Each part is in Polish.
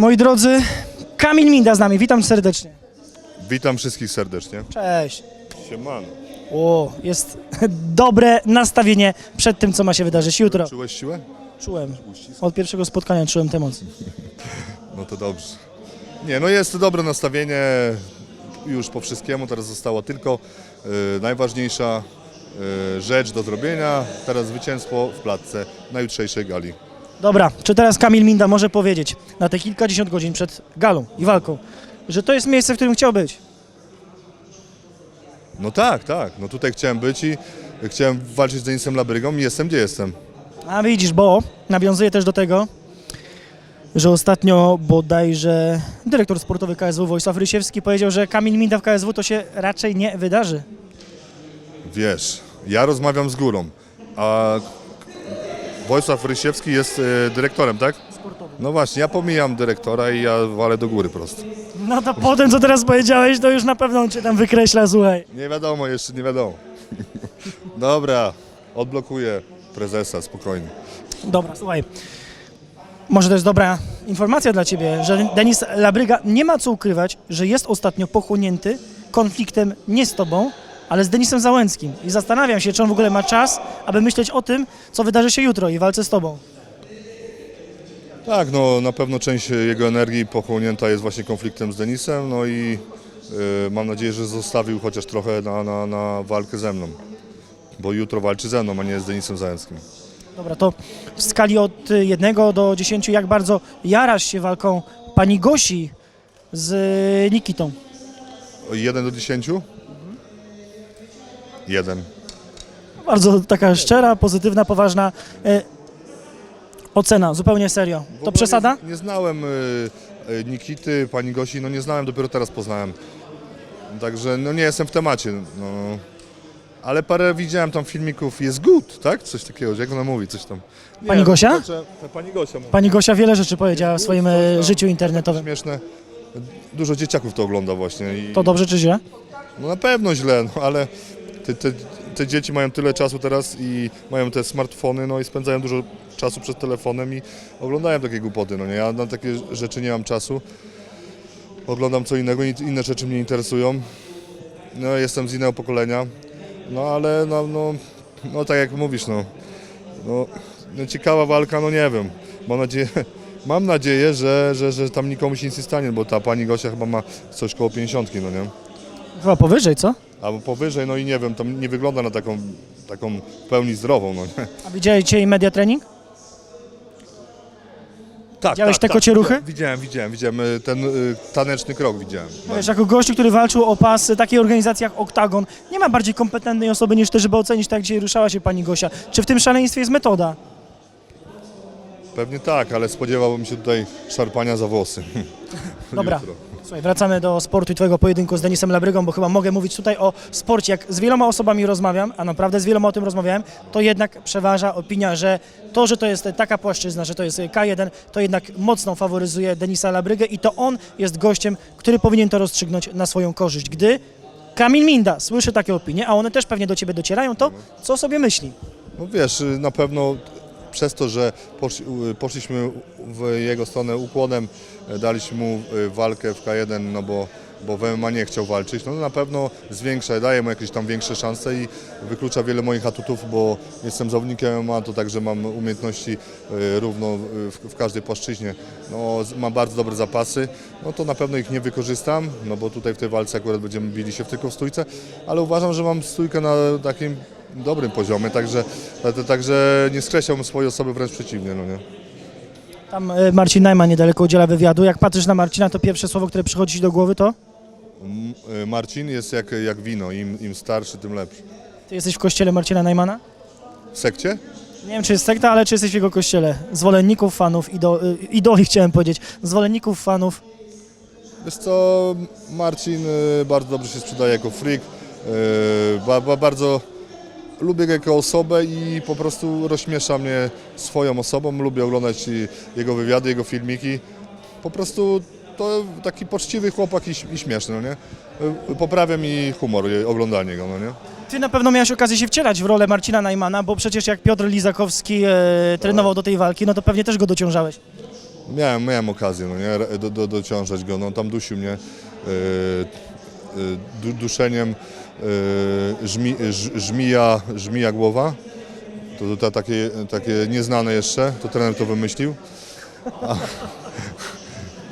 Moi drodzy, Kamil Minda z nami, witam serdecznie. Witam wszystkich serdecznie. Cześć. Siemano. O, jest dobre nastawienie przed tym, co ma się wydarzyć jutro. Czułeś siłę? Czułem. Od pierwszego spotkania czułem te emocje. No to dobrze. Nie, no jest dobre nastawienie już po wszystkiemu. Teraz została tylko y, najważniejsza y, rzecz do zrobienia. Teraz zwycięstwo w klatce na jutrzejszej gali. Dobra, czy teraz Kamil Minda może powiedzieć na te kilkadziesiąt godzin przed galą i walką, że to jest miejsce, w którym chciał być? No tak, tak. No tutaj chciałem być i chciałem walczyć z Denisem Labrygą i jestem gdzie jestem. A widzisz, bo nawiązuje też do tego, że ostatnio bodajże dyrektor sportowy KSW Wojsław Rysiewski powiedział, że Kamil Minda w KSW to się raczej nie wydarzy. Wiesz, ja rozmawiam z górą, a Wojsław Rysiewski jest y, dyrektorem, tak? No właśnie, ja pomijam dyrektora i ja walę do góry prosto. No to po tym, co teraz powiedziałeś, to już na pewno cię tam wykreśla, słuchaj. Nie wiadomo, jeszcze nie wiadomo. Dobra, odblokuję prezesa, spokojnie. Dobra, słuchaj. Może to jest dobra informacja dla Ciebie, że Denis Labryga nie ma co ukrywać, że jest ostatnio pochłonięty konfliktem nie z Tobą, ale z Denisem Załęckim. I zastanawiam się, czy on w ogóle ma czas, aby myśleć o tym, co wydarzy się jutro i walce z Tobą. Tak, no na pewno część jego energii pochłonięta jest właśnie konfliktem z Denisem, no i y, mam nadzieję, że zostawił chociaż trochę na, na, na walkę ze mną. Bo jutro walczy ze mną, a nie z Denisem Zająckim. Dobra, to w skali od 1 do 10, jak bardzo jarasz się walką pani Gosi z Nikitą? O 1 do 10? Jeden. Bardzo taka szczera, pozytywna, poważna e, ocena, zupełnie serio. W To ogóle przesada? Nie, nie znałem y, y, Nikity, pani Gosi, no nie znałem, dopiero teraz poznałem. Także no nie jestem w temacie. No. Ale parę widziałem tam filmików, jest good, tak? Coś takiego, jak ona mówi, coś tam. Nie, Pani Gosia? zobaczę- Pani Gosia mówi. Pani Gosia wiele rzeczy powiedziała w swoim e, życiu internetowym. Śmieszne. Dużo dzieciaków to ogląda właśnie. I, To dobrze czy źle? No na pewno źle, no ale te, te, te dzieci mają tyle czasu teraz i mają te smartfony, no i spędzają dużo czasu przed telefonem i oglądają takie głupoty, no nie? Ja na takie rzeczy nie mam czasu. Oglądam co innego, in- inne rzeczy mnie interesują. No jestem z innego pokolenia, no ale no, no, no tak jak mówisz, no, no, no ciekawa walka, no nie wiem. Mam nadzieję, mam nadzieję że, że, że tam nikomu się nic nie stanie, bo ta pani Gosia chyba ma coś koło 50, no nie? Chyba powyżej, co? Albo powyżej, no i nie wiem, tam nie wygląda na taką, taką w pełni zdrową, no? A widziałeś dzisiaj media trening? Tak, Widziałeś te kocie ruchy? Widziałem, widziałem, widziałem, y, ten y, taneczny krok widziałem. Wiesz, jako gościu, który walczył o pas w takiej organizacji jak Oktagon, nie ma bardziej kompetentnej osoby niż ty, żeby ocenić tak, jak dzisiaj ruszała się pani Gosia. Czy w tym szaleństwie jest metoda? Pewnie tak, ale spodziewałbym się tutaj szarpania za włosy. Dobra. Jutro. Słuchaj, wracamy do sportu i twojego pojedynku z Denisem Labrygą, bo chyba mogę mówić tutaj o sporcie. Jak z wieloma osobami rozmawiam, a naprawdę z wieloma o tym rozmawiałem, to jednak przeważa opinia, że to, że to jest taka płaszczyzna, że to jest K1, to jednak mocno faworyzuje Denisa Labrygę i to on jest gościem, który powinien to rozstrzygnąć na swoją korzyść. Gdy Kamil Minda słyszy takie opinie, a one też pewnie do ciebie docierają, to co sobie myśli? No wiesz, na pewno przez to, że posz, poszliśmy w jego stronę ukłonem, y, daliśmy mu y, walkę w K1, no bo, bo w MMA nie chciał walczyć, no na pewno zwiększa, daje mu jakieś tam większe szanse i wyklucza wiele moich atutów, bo jestem zawodnikiem MMA, to także mam umiejętności y, równo w, w każdej płaszczyźnie. No, mam bardzo dobre zapasy, no to na pewno ich nie wykorzystam, no bo tutaj w tej walce akurat będziemy bili się tylko w stójce, ale uważam, że mam stójkę na takim dobrym poziomie, także, tak- także nie skreślałbym swojej osoby, wręcz przeciwnie, no nie. Tam e, Marcin Najman niedaleko udziela wywiadu. Jak patrzysz na Marcina, to pierwsze słowo, które przychodzi ci do głowy to? M- y, Marcin jest jak, jak wino, im, im starszy, tym lepszy. Ty jesteś w kościele Marcina Najmana? W sekcie? Nie wiem, czy jest sekta, ale czy jesteś w jego kościele? Zwolenników, fanów, ido, y, idoli chciałem powiedzieć. Zwolenników, fanów. Wiesz co, Marcin y, bardzo dobrze się sprzedaje jako freak, y, ba, ba, bardzo lubię go jako osobę i po prostu rozśmiesza mnie swoją osobą, lubię oglądać jego wywiady, jego filmiki. Po prostu to taki poczciwy chłopak i, i śmieszny, no nie? Poprawia mi humor oglądanie go, no nie? Ty na pewno miałeś okazję się wcielać w rolę Marcina Najmana, bo przecież jak Piotr Lizakowski e, trenował do tej walki, no to pewnie też go dociążałeś. Miałem, miałem okazję, no nie, do, do, dociążać go, no tam dusił mnie yy, du, duszeniem yy, żmi, ż, żmija, żmija głowa. To, to, to takie, takie nieznane jeszcze, to trener to wymyślił. A,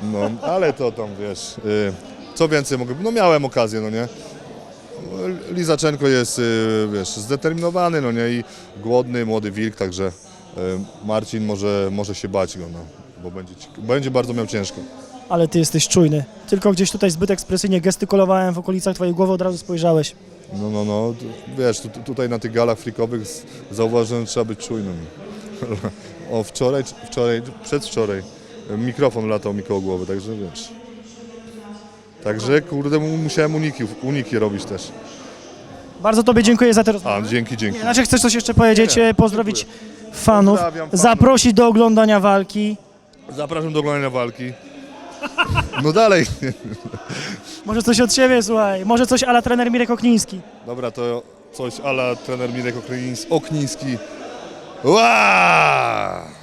no, ale to tam, wiesz, yy, co więcej mogę, no miałem okazję, no nie. Lizaczenko jest, wiesz, zdeterminowany, no nie, i głodny, młody wilk, także Marcin może, może się bać go, no, bo będzie, będzie bardzo miał ciężko. Ale ty jesteś czujny. Tylko gdzieś tutaj zbyt ekspresyjnie gestykulowałem w okolicach twojej głowy, od razu spojrzałeś. No, no, no, wiesz, tu, tutaj na tych galach frikowych zauważyłem, że trzeba być czujnym. O, wczoraj, wczoraj, przedwczoraj mikrofon latał mi koło głowy, także wiesz. Także, kurde, mu- musiałem uniki, uniki robić też. Bardzo tobie dziękuję za tę rozmowę. A, dzięki, dzięki. Znaczy chcesz coś jeszcze powiedzieć, Nie, e, pozdrowić fanów, Pozdrawiam fanów. zaprosić do oglądania walki. Zapraszam do oglądania walki. No dalej. Może coś od siebie, słuchaj. Może coś ala trener Mirek Okniński. Dobra, to coś ala trener Mirek Okniński. Okniński. Ła!